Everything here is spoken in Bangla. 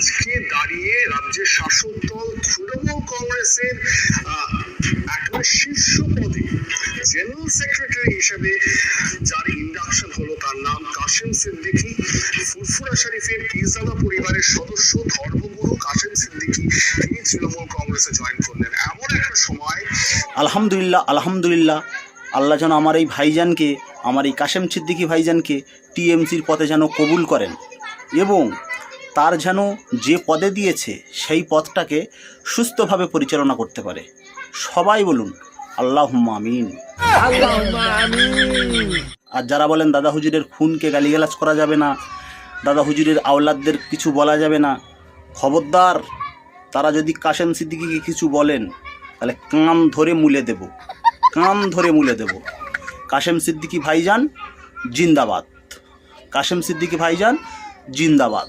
আজকে দাঁড়িয়ে রাজ্যের শাসক দল তৃণমূল কংগ্রেসের একেবারে শীর্ষ পদে জেনারেল সেক্রেটারি হিসেবে যার ইন্ডাকশন হলো তার নাম কাশেম সিদ্দিকী, ফুরফুরা শরীফের পিরজাদা পরিবারের সদস্য, ধর্মগুরু কাশেম সিদ্দিকী, তিনি তৃণমূল কংগ্রেসে জয়েন করলেন। এমন একটা সময় আলহামদুলিল্লাহ আলহামদুলিল্লাহ। আল্লাহ যেন আমার এই ভাইজানকে, আমার এই কাশেম সিদ্দিকী ভাইজানকে টিএমসির পথে যেন কবুল করেন। এবং তার যেন যে পদে দিয়েছে সেই পথটাকে সুস্থভাবে পরিচালনা করতে পারে। সবাই বলুন আল্লাহ আমিন। আর যারা বলেন দাদা হুজুরের খুনকে গালিগালাজ করা যাবে না দাদা হুজুরের আওলাদদের কিছু বলা যাবে না খবরদার তারা যদি কাশেম সিদ্দিকিকে কিছু বলেন তাহলে কান ধরে মুলে দেব কান ধরে মুলে দেব। কাশেম সিদ্দিকি ভাইজান জিন্দাবাদ। কাশেম সিদ্দিকি ভাইজান জিন্দাবাদ।